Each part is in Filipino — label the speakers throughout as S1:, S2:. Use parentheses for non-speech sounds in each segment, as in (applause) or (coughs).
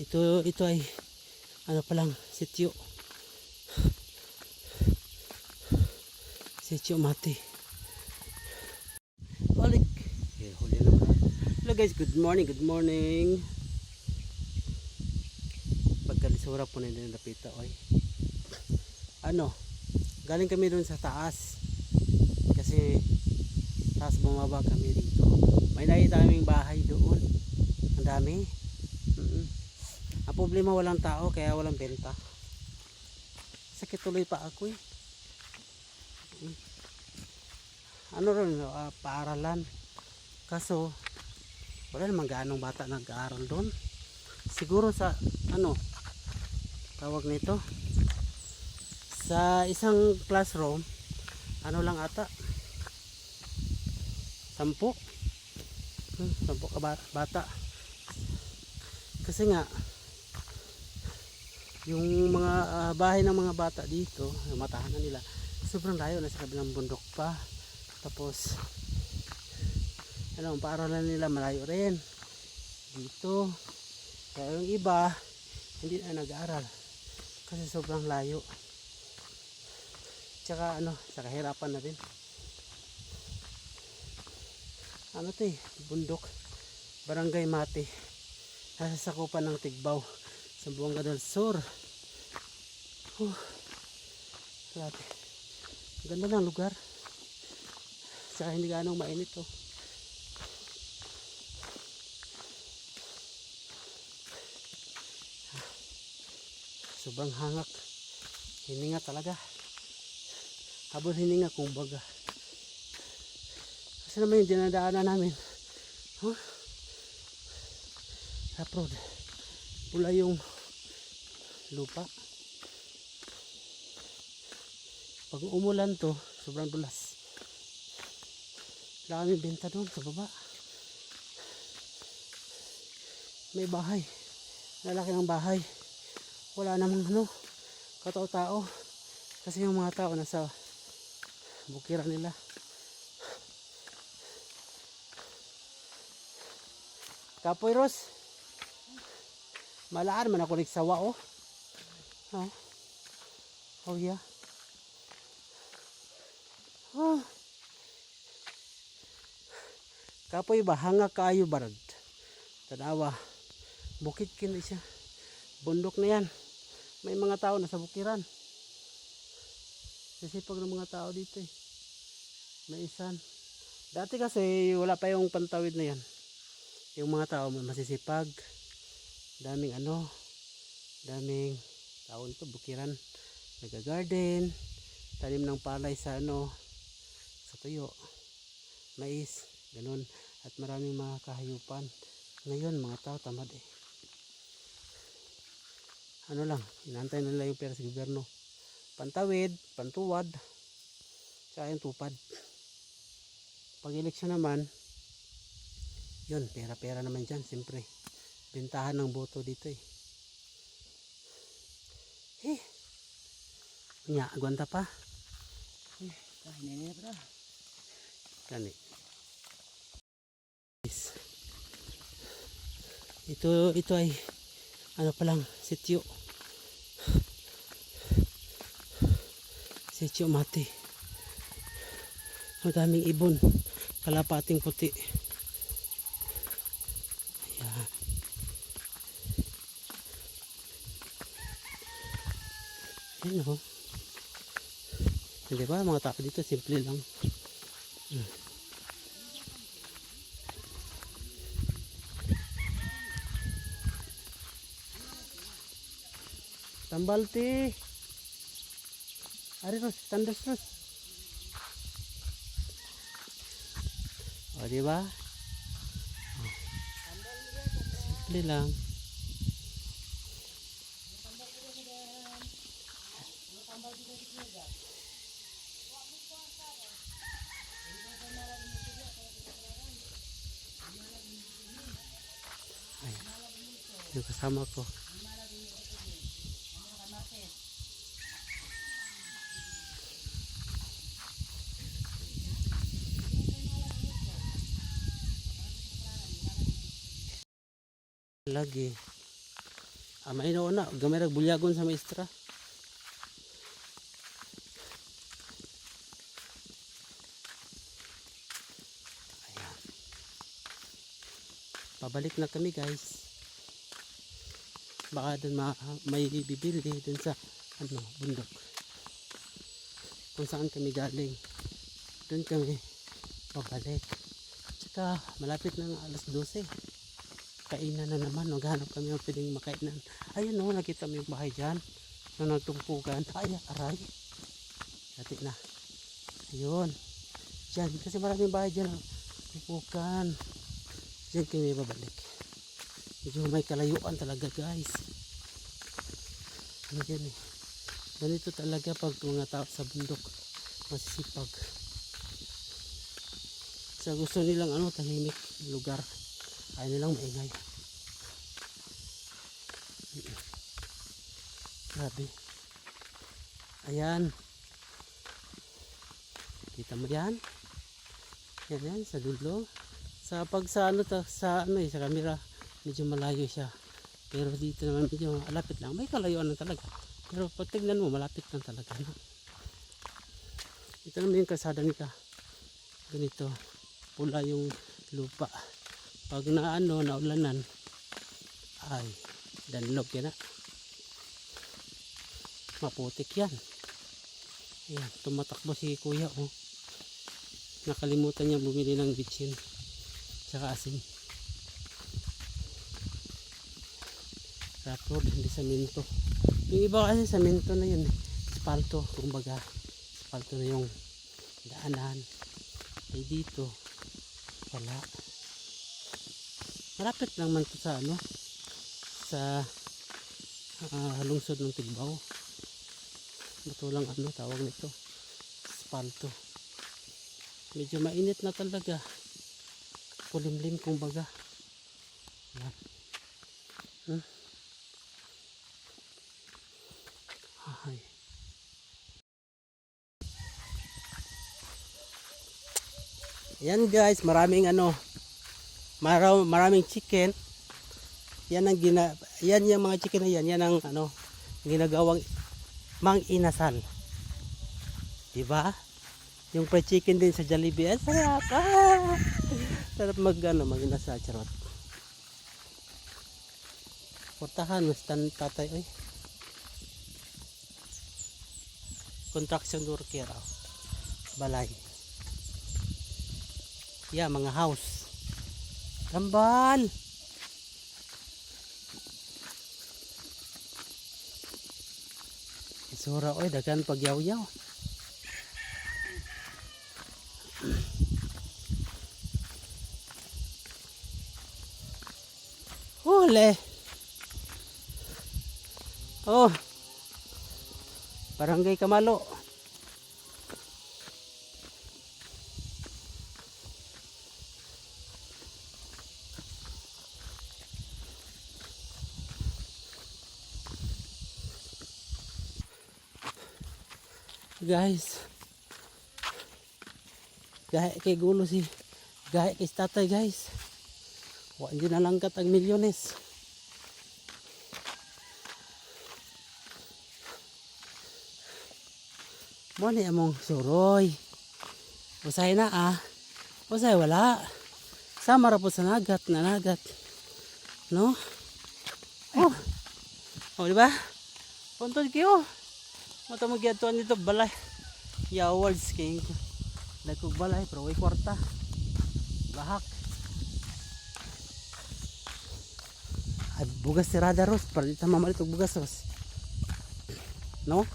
S1: Ito ito ay ano pa lang sityo. Sityo Mati. Balik. Okay, huli ba? Hello guys, good morning, good morning. Pagkalisura po na yung napita, oy. Ano? Galing kami doon sa taas. Kasi taas bumaba kami dito. May nakita kaming bahay doon. Ang dami. Mm-mm. Ang problema walang tao kaya walang benta. Sakit tuloy pa ako eh. Mm. Ano rin, ah, paaralan. Kaso, wala namang gaanong bata nag-aaral doon. Siguro sa, ano, tawag nito, sa isang classroom, ano lang ata, sampu. Hmm, sampu ka ba- bata. Kasi nga, yung mga ah, bahay ng mga bata dito, matahanan nila, sobrang layo na sa kabilang bundok pa. Tapos, ano, ang paaralan nila malayo rin. Dito. Kaya yung iba, hindi na nag-aaral. Kasi sobrang layo. Tsaka ano, sa kahirapan na din. Ano to eh, bundok. Barangay Mati. Nasa sakupan ng Tigbaw. Sa Buanga del Sur. Huh. Grabe. Ganda ng lugar. Tsaka hindi ganong mainit to. Sobrang hangak. Hininga talaga. Habol hininga kung baga. Kasi naman yung dinadaanan namin. Huh? Road. Pula yung lupa. Pag umulan to, sobrang dulas. Wala benta doon sa baba. May bahay. Lalaki ng bahay. Wala namang ano, katao-tao. Kasi yung mga tao nasa bukiran nila. Kapoy Ros. Malaan man ako nagsawa oh. Oh. Oh yeah. Oh. Kapoy ba hanga kayo barad. Tanawa. Bukid kini siya. Bundok na yan. May mga tao nasa bukiran. Sisipag ng mga tao dito eh. May isan. Dati kasi wala pa yung pantawid na yan yung mga tao masisipag daming ano daming tao ito bukiran nagagarden tanim ng palay sa ano sa tuyo mais ganun. At maraming mga kahayupan. Ngayon mga tao tamad eh. Ano lang inantay nila yung pera sa gobyerno. Pantawid pantuwad tsaka yung tupad. Pag eleksyon naman yun, pera-pera naman dyan, siyempre. Bentahan ng boto dito eh. Eh. Nya, agwanta pa. Eh, kahin na pa. Kani. Yes. Ito, ito ay ano pa lang, sityo. Sityo mati. Ang daming ibon. Kalapating puti. Ayan o. Hindi ba? Mga tao dito, simple lang. Hmm. Tambal ti. Ari Ros, tandas Ros. O, di ba? Simple lang. Yung kasama ko. Lagi. Ah, may na gamay rag bulyagon sa maestra. Pabalik na kami guys. Baka dun ma may bibili dun sa ano, bundok. Kung saan kami galing. Dun kami pabalik. Tsaka malapit na ng alas 12 kainan na naman. Maghanap kami ng pwedeng makainan. Ayun no, nakita mo yung bahay dyan. Na nagtumpukan. Ay, aray. Dati na. Ayun. Dyan. Kasi maraming bahay dyan. Tumpukan. Dyan kami babalik. Medyo may kalayuan talaga guys. Ano dyan eh. Ganito talaga pag mga tao sa bundok. Masisipag. Sa gusto nilang ano, tahimik lugar. Ayaw nilang maingay. Grabe. Ayan. Kita mo yan? Yan yan, sa dulo. Sa pag sa ano, ta, sa ano eh, sa camera, medyo malayo siya. Pero dito naman medyo malapit lang. May kalayuan lang talaga. Pero pag tignan mo, malapit lang talaga. No? Ito naman yung kasada nila. Ganito. Pula yung lupa pag na ano naulanan ay danlog yan na maputik yan ayan tumatakbo si kuya oh nakalimutan niya bumili ng bitchin tsaka asin rapor hindi saminto yung iba kasi saminto na yun eh. spalto kumbaga spalto na yung daanan. Ay dito wala. Malapit lang man to sa ano sa ah, lungsod ng Tigbaw. Ito lang ano tawag nito spalto medyo mainit na talaga. Kulimlim kumbaga. Yan. Hmm? Ay. Yan guys maraming ano maraming chicken. Yan ang gina yan yung mga chicken na yan. Yan ang ano ginagawang mang inasal di ba yung fried chicken din sa Jollibee. Ang sarap. Ah! sarap mag ano mag inasal charot. Portahan mas tan tatay oy construction worker oh. balay yeah mga house Tambal. Isura oy dagan pagyaw-yaw. Huli. Oh. Barangay Kamalo. guys. Gahe kay gulo si gahe kay tatay guys. Wa na langkat ang milyones mo ni among suroy usay na ah usay wala sama ra po sa nagat na nagat no oh oh di ba puntod kayo mo gyatuan dito balay. Yawards kay Dagkog balay pero way kwarta. Bahak. Ay bugas si Rada Ros para dito mamalit og bugas Ros. No?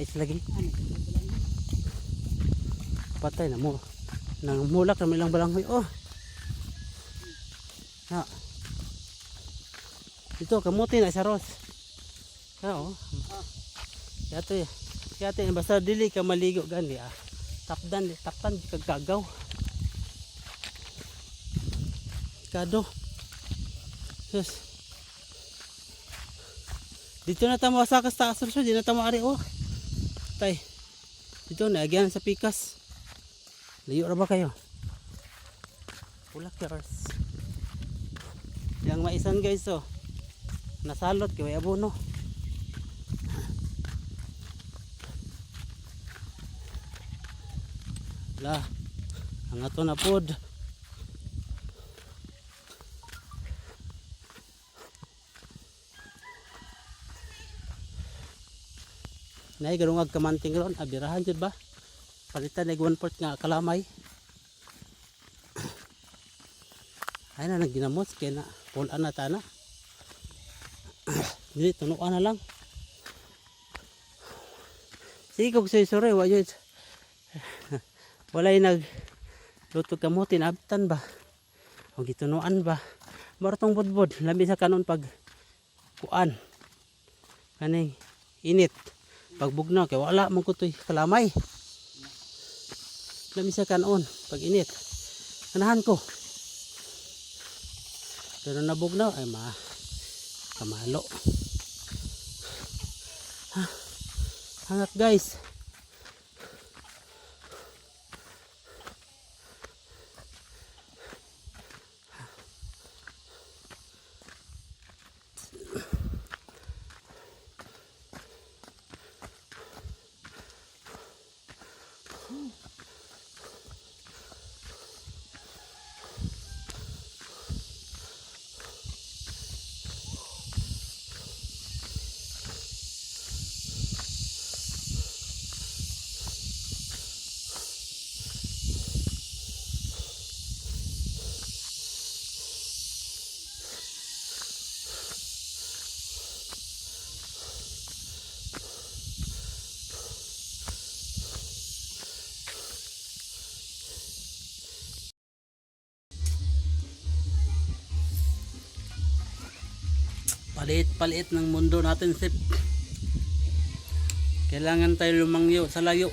S1: Mais lagi. Patay na mo. Nang mulak na may lang balanghoy. Oh. Ha. Ito, kamuti na sa ros. Yato eh. Yato eh. Basta dili ka maligo gani ah. Tapdan, tapdan kag gagaw. Kado. Sus. Dito na tamo sa kas taas ros, di na tamo ari oh. Tay. Dito na agyan sa pikas. Liyo na ba kayo? Pulakers. Yang maisan guys oh. Nasalot kay abono. (laughs) La. Ang ato na pod. Nay garungag kamanting ron, abirahan jud ba? Palitan na one port nga kalamay. (coughs) Ay na nagginamos kaya na pulaan na tana. (coughs) Dili tunuan na lang. Sige kog say sore wa yun. (laughs) Walay nag luto kamutin abtan ba? O gitunuan ba? Martong budbud labi sa kanon pag kuan. Kaning init. Pagbugnaw kay wala man kutoy kalamay. Labi sa kanon pag init. Anahan ko. Pero nabugnaw ay ma kamalo. Ha. Hangat guys. Palit-palit ng mundo natin sip. Kailangan tayo lumangyo sa layo.